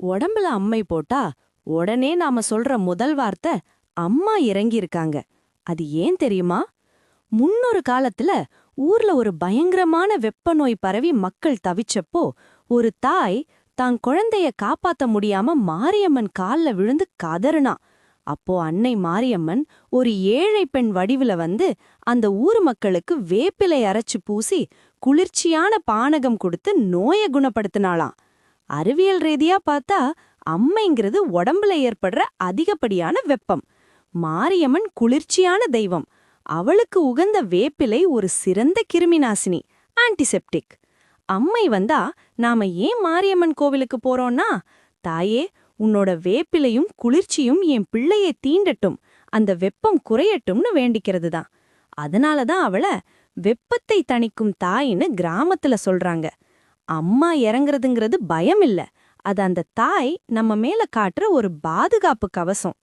உடம்புல அம்மை போட்டா உடனே நாம சொல்ற முதல் வார்த்தை அம்மா இறங்கி இருக்காங்க அது ஏன் தெரியுமா? முன்னொரு காலத்துல ஊர்ல ஒரு பயங்கரமான வெப்ப நோய் பரவி மக்கள் தவிச்சப்போ ஒரு தாய் தான் குழந்தைய காப்பாத்த முடியாம மாரியம்மன் கால்ல விழுந்து கதறுனா. அப்போ அன்னை மாரியம்மன் ஒரு ஏழை பெண் வடிவுல வந்து அந்த ஊர் மக்களுக்கு வேப்பிலை அரைச்சு பூசி குளிர்ச்சியான பானகம் கொடுத்து நோய குணப்படுத்தினாளாம். அறிவியல் ரீதியா பார்த்தா அம்மைங்கிறது உடம்புல ஏற்படுற அதிகப்படியான வெப்பம். மாரியம்மன் குளிர்ச்சியான தெய்வம். அவளுக்கு உகந்த வேப்பிலை ஒரு சிறந்த கிருமிநாசினி ஆன்டிசெப்டிக் அம்மை வந்தா நாம ஏன் மாரியம்மன் கோவிலுக்கு போறோம்னா தாயே உன்னோட வேப்பிலையும் குளிர்ச்சியும் என் பிள்ளையை தீண்டட்டும். அந்த வெப்பம் குறையட்டும்னு வேண்டிக்கிறது தான். அதனால தான் அவள வெப்பத்தை தணிக்கும் தாயின்னு கிராமத்துல சொல்றாங்க. அம்மா இறங்குறதுங்கிறது பயம் இல்ல அது அந்த தாய் நம்ம மேல காட்டுற ஒரு பாதுகாப்பு கவசம்.